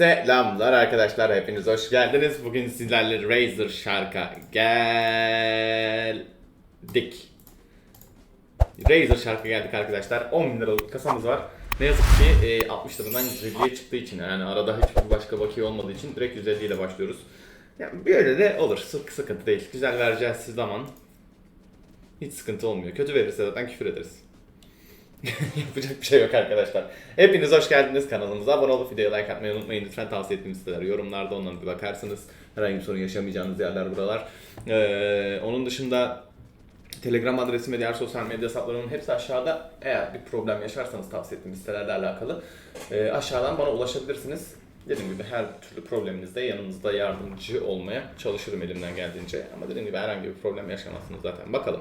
Selamlar arkadaşlar, hepiniz hoş geldiniz. Bugün sizlerle Razer Shark'a geldik. Razer Shark'a geldik arkadaşlar. 10 bin liralık kasamız var. Ne yazık ki e, 60 liradan 150'ye çıktığı için yani arada hiçbir başka bakiye olmadığı için direkt 150 ile başlıyoruz. Yani böyle de olur, sık sıkıntı değil. Güzel vereceğiz siz zaman. Hiç sıkıntı olmuyor. Kötü verirse zaten küfür ederiz. Yapacak bir şey yok arkadaşlar. Hepiniz hoş geldiniz kanalımıza. Abone olup videoya like atmayı unutmayın. Lütfen tavsiye ettiğim siteler yorumlarda ondan bir bakarsınız. Herhangi bir sorun yaşamayacağınız yerler buralar. Ee, onun dışında Telegram adresim ve diğer sosyal medya hesaplarımın hepsi aşağıda. Eğer bir problem yaşarsanız tavsiye ettiğim sitelerle alakalı e, aşağıdan bana ulaşabilirsiniz. Dediğim gibi her türlü probleminizde yanınızda yardımcı olmaya çalışırım elimden geldiğince. Ama dediğim gibi herhangi bir problem yaşamazsınız zaten. Bakalım.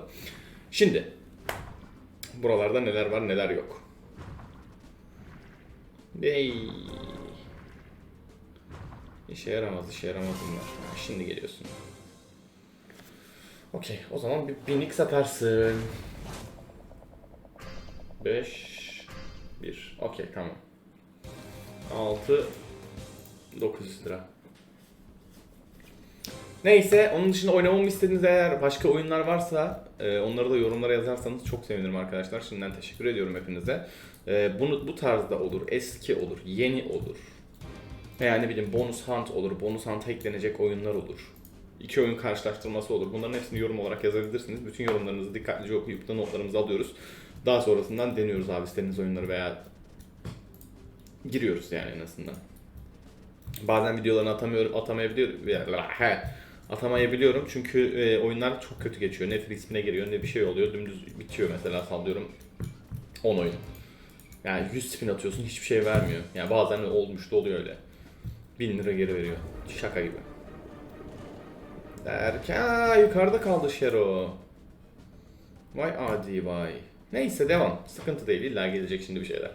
Şimdi Buralarda neler var neler yok. Hey. İşe yaramaz, işe yaramaz bunlar. Ha, Şimdi geliyorsun. Okey, o zaman bir binik satarsın. 5 1 Okey, tamam. 6 900 lira. Neyse onun dışında oynamamı istediğiniz eğer başka oyunlar varsa e, onları da yorumlara yazarsanız çok sevinirim arkadaşlar. Şimdiden teşekkür ediyorum hepinize. E, bunu bu tarzda olur, eski olur, yeni olur. Veya ne bileyim bonus hunt olur, bonus hunt eklenecek oyunlar olur. İki oyun karşılaştırması olur. Bunların hepsini yorum olarak yazabilirsiniz. Bütün yorumlarınızı dikkatlice okuyup da notlarımızı alıyoruz. Daha sonrasından deniyoruz abi istediğiniz oyunları veya giriyoruz yani en azından. Bazen videolarını atamıyorum, atamayabiliyorum. Atamayabiliyorum çünkü e, oyunlar çok kötü geçiyor. Ne ismine giriyor ne bir şey oluyor. Dümdüz bitiyor mesela sallıyorum 10 oyun. Yani 100 spin atıyorsun hiçbir şey vermiyor. Yani bazen olmuş da oluyor öyle. 1000 lira geri veriyor. Şaka gibi. Derken yukarıda kaldı Şero. Vay adi vay. Neyse devam. Sıkıntı değil. İlla gelecek şimdi bir şeyler.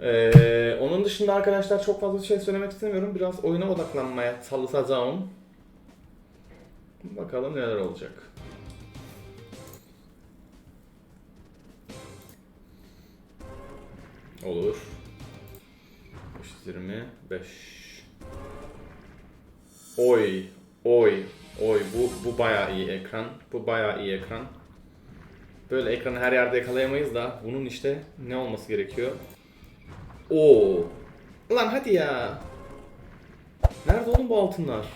Ee, onun dışında arkadaşlar çok fazla şey söylemek istemiyorum. Biraz oyuna odaklanmaya çalışacağım. Bakalım neler olacak. Olur. 525. Oy, oy, oy. Bu bu bayağı iyi ekran. Bu bayağı iyi ekran. Böyle ekranı her yerde yakalayamayız da bunun işte ne olması gerekiyor? Oo. Lan hadi ya. Nerede oğlum bu altınlar?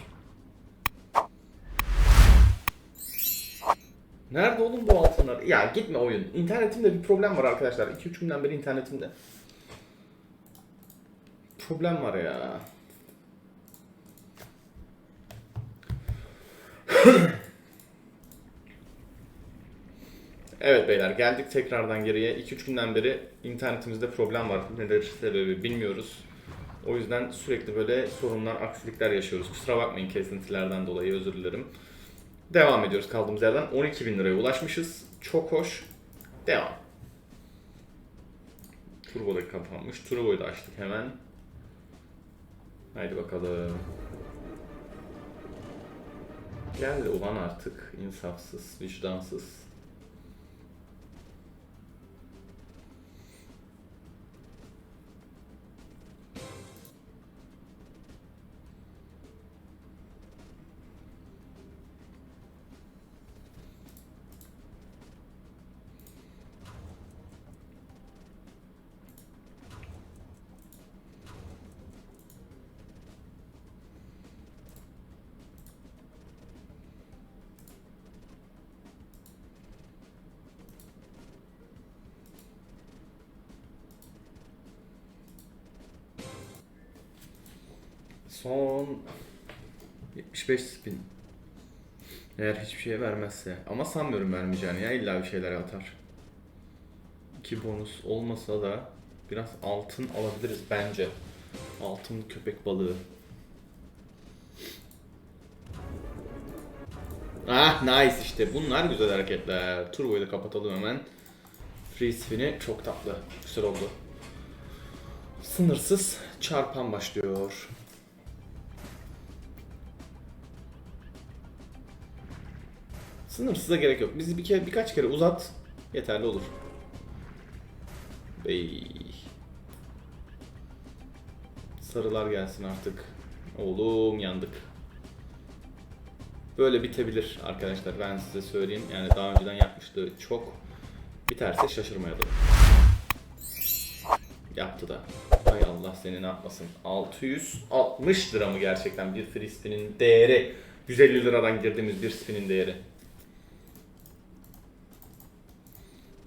Nerede oğlum bu altınlar? Ya gitme oyun. İnternetimde bir problem var arkadaşlar. 2-3 günden beri internetimde. Problem var ya. Evet beyler geldik tekrardan geriye. 2-3 günden beri internetimizde problem var. Nedir sebebi bilmiyoruz. O yüzden sürekli böyle sorunlar, aksilikler yaşıyoruz. Kusura bakmayın kesintilerden dolayı özür dilerim. Devam ediyoruz kaldığımız yerden. 12 bin liraya ulaşmışız. Çok hoş. Devam. Turbo da kapanmış. Turbo'yu da açtık hemen. Haydi bakalım. Geldi ulan artık. insafsız, vicdansız. Son 75 spin. Eğer hiçbir şey vermezse. Ama sanmıyorum vermeyeceğini ya illa bir şeyler atar. İki bonus olmasa da biraz altın alabiliriz bence. Altın köpek balığı. Ah nice işte bunlar güzel hareketler. Turbo'yu da kapatalım hemen. Free spin'i çok tatlı. Güzel oldu. Sınırsız çarpan başlıyor. Sınırsıza gerek yok. Bizi bir kere birkaç kere uzat yeterli olur. Bey. Sarılar gelsin artık. Oğlum yandık. Böyle bitebilir arkadaşlar ben size söyleyeyim. Yani daha önceden yapmıştı çok. Biterse şaşırmayalım. Yaptı da. Hay Allah seni ne yapmasın. 660 lira mı gerçekten bir free spin'in değeri? 150 liradan girdiğimiz bir spin'in değeri.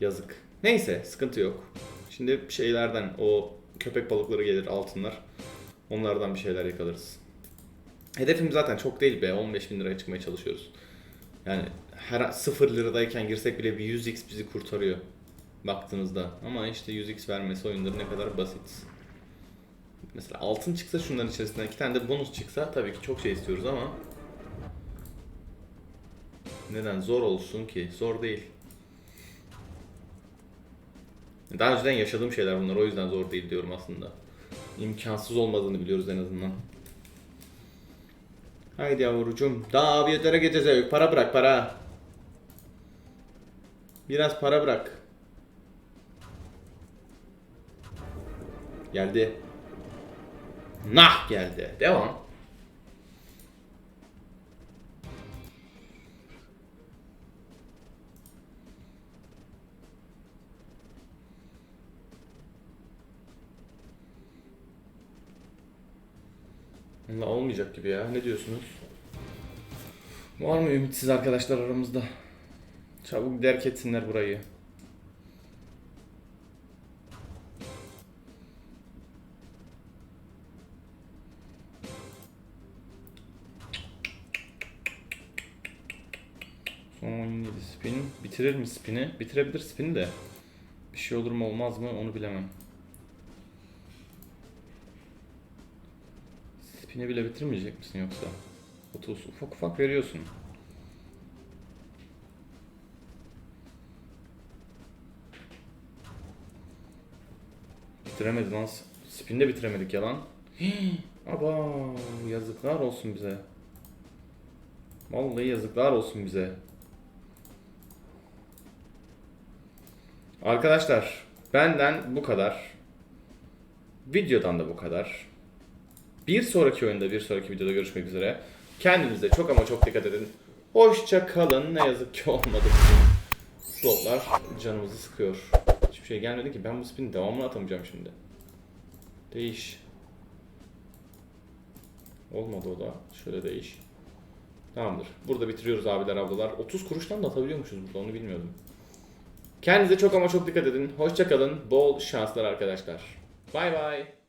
Yazık. Neyse sıkıntı yok. Şimdi şeylerden o köpek balıkları gelir altınlar. Onlardan bir şeyler yakalarız. Hedefim zaten çok değil be. 15 bin liraya çıkmaya çalışıyoruz. Yani her 0 liradayken girsek bile bir 100x bizi kurtarıyor. Baktığınızda. Ama işte 100x vermesi oyunları ne kadar basit. Mesela altın çıksa şunların içerisinden iki tane de bonus çıksa tabii ki çok şey istiyoruz ama neden zor olsun ki? Zor değil. Daha önceden yaşadığım şeyler bunlar o yüzden zor değil diyorum aslında. İmkansız olmadığını biliyoruz en azından. Haydi yavrucuğum. Daha abiyetlere gideceğiz. Para bırak para. Biraz para bırak. Geldi. Nah geldi. Devam. Valla olmayacak gibi ya. Ne diyorsunuz? Var mı ümitsiz arkadaşlar aramızda? Çabuk derk etsinler burayı. Son 17 spin. Bitirir mi spini? Bitirebilir spini de. Bir şey olur mu olmaz mı onu bilemem. Spini bile bitirmeyecek misin yoksa? 30 ufak ufak veriyorsun. Bitiremedi lan. Spin de bitiremedik yalan. Aba yazıklar olsun bize. Vallahi yazıklar olsun bize. Arkadaşlar benden bu kadar. Videodan da bu kadar. Bir sonraki oyunda, bir sonraki videoda görüşmek üzere. Kendinize çok ama çok dikkat edin. Hoşça kalın. Ne yazık ki olmadı. Slotlar canımızı sıkıyor. Hiçbir şey gelmedi ki. Ben bu spin devamını atamayacağım şimdi. Değiş. Olmadı o da. Şöyle değiş. Tamamdır. Burada bitiriyoruz abiler ablalar. 30 kuruştan da atabiliyormuşuz burada onu bilmiyordum. Kendinize çok ama çok dikkat edin. Hoşça kalın. Bol şanslar arkadaşlar. Bay bay.